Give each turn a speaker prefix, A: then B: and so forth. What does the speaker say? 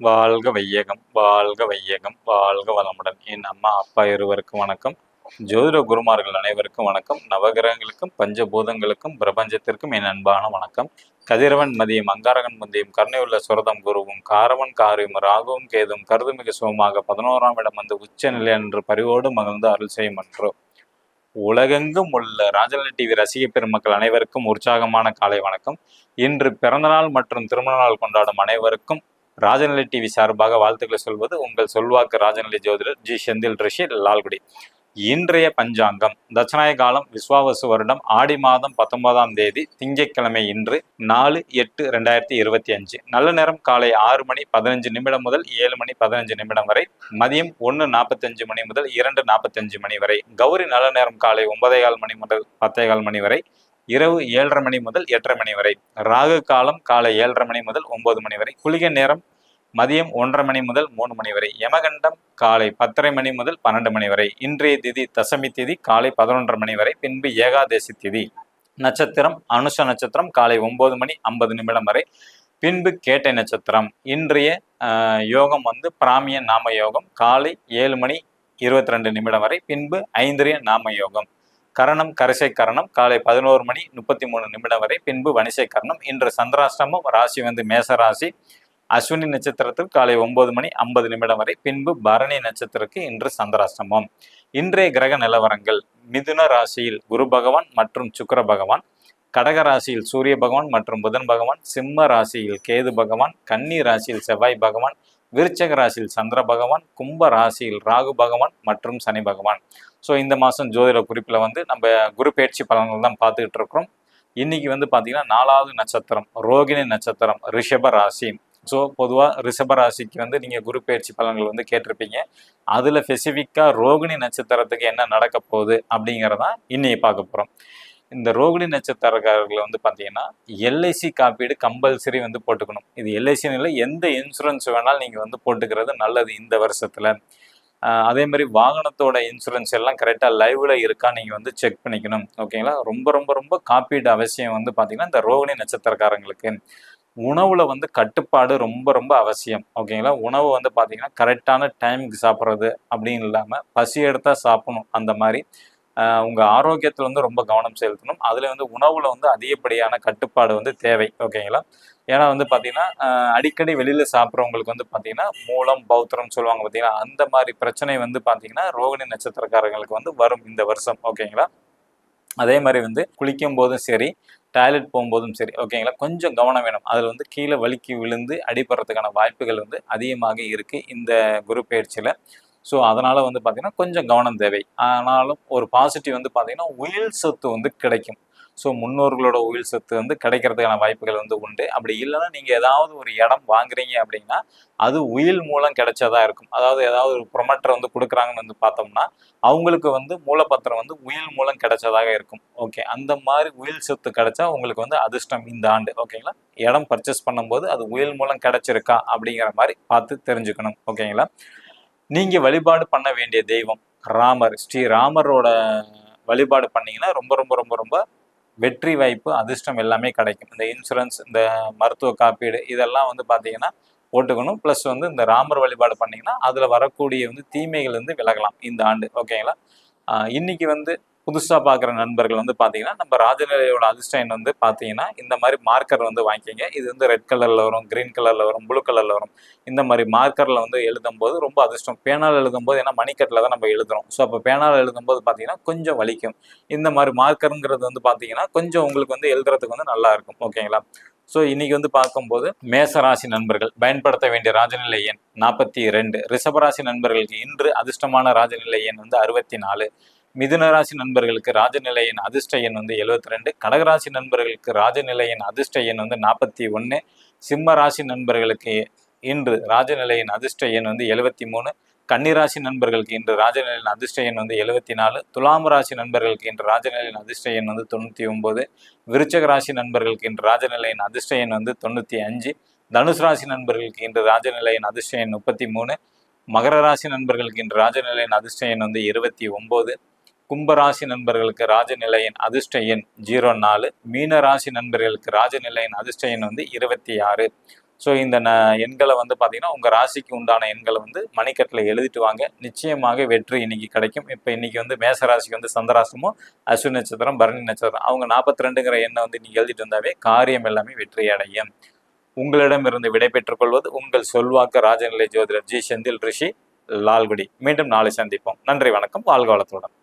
A: வாழ்க வையகம் வாழ்க வையகம் வாழ்க வளமுடன். என் அம்மா அப்பா இருவருக்கும் வணக்கம். ஜோதிட குருமார்கள் அனைவருக்கும் வணக்கம். நவகிரகங்களுக்கும் பஞ்சபூதங்களுக்கும் பிரபஞ்சத்திற்கும் என் அன்பான வணக்கம். கதிரவன் மதியம் அங்காரகன் மதியம் கருணையுள்ள சுரதம் குருவும் காரவன் காரியும் ராகுவும் கேதும் கருதுமிகு சுகமாக பதினோராம் இடம் வந்து உச்ச நிலை என்று பரிவோடு மகிழ்ந்து அருள் செய்யும் என்றோ உலகெங்கும் உள்ள ராஜநிலை டிவி ரசிக பெருமக்கள் அனைவருக்கும் உற்சாகமான காலை வணக்கம். இன்று பிறந்தநாள் மற்றும் திருமண நாள் கொண்டாடும் அனைவருக்கும் ராஜநிலை டிவி சார்பாக வாழ்த்துக்களை சொல்வது உங்கள் சொல்வாக்கு ராஜநிலை ஜோதிடர் ஜி செந்தில் ரிஷி லால்குடி. இன்றைய பஞ்சாங்கம் தட்சநாய காலம் விஸ்வாவசு வருடம் ஆடி மாதம் பத்தொன்பதாம் தேதி திங்கட்கிழமை இன்று நாலு எட்டு ரெண்டாயிரத்தி இருபத்தி அஞ்சு. நல்ல நேரம் காலை ஆறு மணி பதினஞ்சு நிமிடம் முதல் ஏழு மணி பதினஞ்சு நிமிடம் வரை மதியம் ஒன்று நாற்பத்தஞ்சு மணி முதல் இரண்டு நாற்பத்தஞ்சு மணி வரை கௌரி நல்ல நேரம் காலை ஒன்பதே கால் மணி முதல் பத்தே கால் மணி வரை இரவு ஏழரை மணி முதல் எட்டரை மணி வரை. ராகு காலம் காலை ஏழரை மணி முதல் ஒன்பது மணி வரை. குளிகை நேரம் மதியம் ஒன்றரை மணி முதல் மூணு மணி வரை. யமகண்டம் காலை பத்தரை மணி முதல் பன்னெண்டு மணி வரை. இன்றைய திதி தசமி திதி காலை பதினொன்றரை மணி வரை. பின்பு ஏகாதசி திதி. நட்சத்திரம் அனுஷ நட்சத்திரம் காலை ஒன்பது மணி ஐம்பது நிமிடம் வரை. பின்பு கேட்டை நட்சத்திரம். இன்றைய யோகம் வந்து பிராமிய நாம யோகம். காலை ஏழு மணி இருபத்தி ரெண்டு நிமிடம் வரை. பின்பு ஐந்திரிய நாம யோகம். கரணம் கரிசை கரணம் காலை பதினோரு மணி முப்பத்தி மூணு நிமிடம் வரை பின்பு வனிசை கரணம். இன்று சந்திராஷ்டமம் ராசி வந்து மேச ராசி அஸ்வினி நட்சத்திரத்துக்கு காலை ஒன்பது மணி ஐம்பது நிமிடம் வரை பின்பு பரணி நட்சத்திரக்கு இன்று சந்திராஷ்டமம். இன்றைய கிரக நிலவரங்கள் மிதுன ராசியில் குரு பகவான் மற்றும் சுக்கிர பகவான் கடக ராசியில் சூரிய பகவான் மற்றும் புதன் பகவான் சிம்ம ராசியில் கேது பகவான் கன்னி ராசியில் செவ்வாய் பகவான் விருச்சக ராசியில் சந்திர பகவான் கும்ப ராசியில் ராகு பகவான் மற்றும் சனி பகவான். ஸோ இந்த மாதம் ஜோதிட குறிப்பில் வந்து நம்ம குரு பயிற்சி பலன்கள் தான் பார்த்துக்கிட்டு இருக்கிறோம். இன்றைக்கி வந்து பார்த்திங்கன்னா நாலாவது நட்சத்திரம் ரோகிணி நட்சத்திரம் ரிஷப ராசி. ஸோ பொதுவாக ரிஷப ராசிக்கு வந்து நீங்கள் குரு பயிற்சி பலன்கள் வந்து கேட்டிருப்பீங்க. அதில் ஸ்பெசிஃபிக்காக ரோகிணி நட்சத்திரத்துக்கு என்ன நடக்க போகுது அப்படிங்கிறதான் இன்னைக்கு பார்க்க போகிறோம் இந்த ரோகிணி நட்சத்திரக்காரர்களை வந்து பார்த்தீங்கன்னா எல்ஐசி காப்பீடு கம்பல்சரி வந்து போட்டுக்கணும். இது எல்ஐசின்னு இல்லை எந்த இன்சூரன்ஸ் வேணாலும் நீங்கள் வந்து போட்டுக்கிறது நல்லது இந்த வருஷத்தில். அதே மாதிரி வாகனத்தோட இன்சூரன்ஸ் எல்லாம் கரெக்டாக லைவ்ல இருக்கா நீங்கள் வந்து செக் பண்ணிக்கணும். ஓகேங்களா? ரொம்ப ரொம்ப ரொம்ப காப்பீடு அவசியம் வந்து பார்த்தீங்கன்னா இந்த ரோகிணி நட்சத்திரக்காரங்களுக்கு. உணவில் வந்து கட்டுப்பாடு ரொம்ப ரொம்ப அவசியம். ஓகேங்களா? உணவு வந்து பார்த்தீங்கன்னா கரெக்டான டைமுக்கு சாப்பிட்றது அப்படின்னு இல்லாமல் பசி எடுத்தால் சாப்பிடணும். அந்த மாதிரி உங்கள் ஆரோக்கியத்தில் வந்து ரொம்ப கவனம் செலுத்தணும். அதில் வந்து உணவில் வந்து அதிகப்படியான கட்டுப்பாடு வந்து தேவை. ஓகேங்களா? ஏன்னா வந்து பார்த்தீங்கன்னா அடிக்கடி வெளியில் சாப்பிட்றவங்களுக்கு வந்து பார்த்தீங்கன்னா மூலம் பௌத்திரம் சொல்லுவாங்க பார்த்தீங்கன்னா அந்த மாதிரி பிரச்சனை வந்து பார்த்தீங்கன்னா ரோகிணி நட்சத்திரக்காரங்களுக்கு வந்து வரும் இந்த வருஷம். ஓகேங்களா? அதே மாதிரி வந்து குளிக்கும் போதும் சரி டாய்லெட் போகும்போதும் சரி ஓகேங்களா? கொஞ்சம் கவனம் வேணும். அதில் வந்து கீழே வலிக்கு விழுந்து அடிபடுறதுக்கான வாய்ப்புகள் வந்து அதிகமாக இருக்குது இந்த குரு பயிற்சியில். ஸோ அதனால் வந்து பார்த்திங்கன்னா கொஞ்சம் கவனம் தேவை. ஆனாலும் ஒரு பாசிட்டிவ் வந்து பார்த்திங்கன்னா உயில் சொத்து வந்து கிடைக்கும். ஸோ முன்னோர்களோட உயில் சொத்து வந்து கிடைக்கிறதுக்கான வாய்ப்புகள் வந்து உண்டு. அப்படி இல்லைன்னா நீங்கள் ஏதாவது ஒரு இடம் வாங்குறீங்க அப்படின்னா அது உயில் மூலம் கிடைச்சதா இருக்கும். அதாவது ஏதாவது ஒரு ப்ரொமோட்டர் வந்து கொடுக்குறாங்கன்னு வந்து பார்த்தோம்னா அவங்களுக்கு வந்து மூலப்பத்திரம் வந்து உயில் மூலம் கிடைச்சதாக இருக்கும். ஓகே அந்த மாதிரி உயில் சொத்து கிடைச்சா உங்களுக்கு வந்து அதிர்ஷ்டம் இந்த ஆண்டு. ஓகேங்களா இடம் பர்ச்சேஸ் பண்ணும்போது அது உயில் மூலம் கிடைச்சிருக்கா அப்படிங்கிற மாதிரி பார்த்து தெரிஞ்சுக்கணும். ஓகேங்களா நீங்கள் வழிபாடு பண்ண வேண்டிய தெய்வம் ராமர். ஸ்ரீ ராமரோட வழிபாடு பண்ணீங்கன்னா ரொம்ப ரொம்ப ரொம்ப ரொம்ப வெற்றி வாய்ப்பு அதிர்ஷ்டம் எல்லாமே கிடைக்கும். இந்த இன்சூரன்ஸ் இந்த மருத்துவ காப்பீடு இதெல்லாம் வந்து பார்த்தீங்கன்னா போட்டுக்கணும். ப்ளஸ் வந்து இந்த ராமர் வழிபாடு பண்ணீங்கன்னா அதில் வரக்கூடிய வந்து தீமைகள் வந்து விலகலாம் இந்த ஆண்டு. ஓகேங்களா இன்னைக்கு வந்து புதுசாக பார்க்குற நண்பர்கள் வந்து பார்த்தீங்கன்னா நம்ம ராஜநிலையோட அதிர்ஷ்டன் வந்து பார்த்தீங்கன்னா இந்த மாதிரி மார்க்கர் வந்து வாங்கிக்கிங்க. இது வந்து ரெட் கலரில் வரும் கிரீன் கலரில் வரும் ப்ளூ கலரில் வரும். இந்த மாதிரி மார்க்கரில் வந்து எழுதும்போது ரொம்ப அதிர்ஷ்டம். பேனால் எழுதும்போது ஏன்னா மணிக்கட்டில் தான் நம்ம எழுதுறோம். ஸோ அப்போ பேனால் எழுதும்போது பார்த்தீங்கன்னா கொஞ்சம் வலிக்கும். இந்த மாதிரி மார்க்கருங்கிறது வந்து பார்த்தீங்கன்னா கொஞ்சம் உங்களுக்கு வந்து எழுதுறதுக்கு வந்து நல்லா இருக்கும். ஓகேங்களா? ஸோ இன்னைக்கு வந்து பார்க்கும்போது மேசராசி நண்பர்கள் பயன்படுத்த வேண்டிய ராஜநிலை எண் நாற்பத்தி ரெண்டு. ரிஷபராசி நண்பர்களுக்கு இன்று அதிர்ஷ்டமான ராஜநிலை எண் வந்து அறுபத்தி நாலு. மிதுன ராசி நண்பர்களுக்கு ராஜநிலையின் அதிர்ஷ்ட எண் வந்து 72 ரெண்டு கடகராசி நண்பர்களுக்கு ராஜநிலையின் அதிர்ஷ்ட எண் வந்து நாற்பத்தி ஒன்று சிம்ம ராசி நண்பர்களுக்கு இன்று ராஜநிலையின் அதிர்ஷ்ட எண் வந்து எழுபத்தி மூணு கன்னிராசி நண்பர்களுக்கு இன்று ராஜநிலையின் அதிர்ஷ்ட எண் வந்து எழுபத்தி நாலு துலாம் ராசி நண்பர்களுக்கு இன்று ராஜநிலையின் அதிர்ஷ்ட எண் வந்து தொண்ணூற்றி ஒம்பது விருச்சக ராசி நண்பர்களுக்கு இன்று ராஜநிலையின் அதிர்ஷ்ட எண் வந்து தொண்ணூற்றி அஞ்சு தனுஷ் ராசி நண்பர்களுக்கு இன்று ராஜநிலையின் அதிர்ஷ்ட எண் முப்பத்தி மூணு மகர ராசி நண்பர்களுக்கு இன்று ராஜநிலையின் அதிர்ஷ்ட எண் வந்து இருபத்தி ஒம்பது கும்பராசி நண்பர்களுக்கு ராஜநிலையின் அதிர்ஷ்ட எண் ஜீரோ நாலு. மீன ராசி நண்பர்களுக்கு ராஜநிலையின் அதிர்ஷ்ட எண் வந்து இருபத்தி ஆறு. ஸோ இந்த ந எண்களை வந்து பார்த்தீங்கன்னா உங்கள் ராசிக்கு உண்டான எண்களை வந்து மணிக்கட்டில் எழுதிட்டு வாங்க. நிச்சயமாக வெற்றி இன்னைக்கு கிடைக்கும். இப்போ இன்னைக்கு வந்து மேச ராசிக்கு வந்து சந்திராசமும் அஸ்வினி நட்சத்திரம் பரணி நட்சத்திரம். அவங்க நாற்பத்தி ரெண்டுங்கிற எண்ணை வந்து நீங்கள் எழுதிட்டு வந்தாவே காரியம் எல்லாமே வெற்றி அடையும். உங்களிடமிருந்து விடை பெற்றுக்கொள்வது உங்கள் சொல்வாக்கு ராஜநிலை ஜோதிடர் ஜி. செந்தில் ரிஷி லால்குடி. மீண்டும் நாளை சந்திப்போம். நன்றி வணக்கம். வாழ்க வளத்துடன்.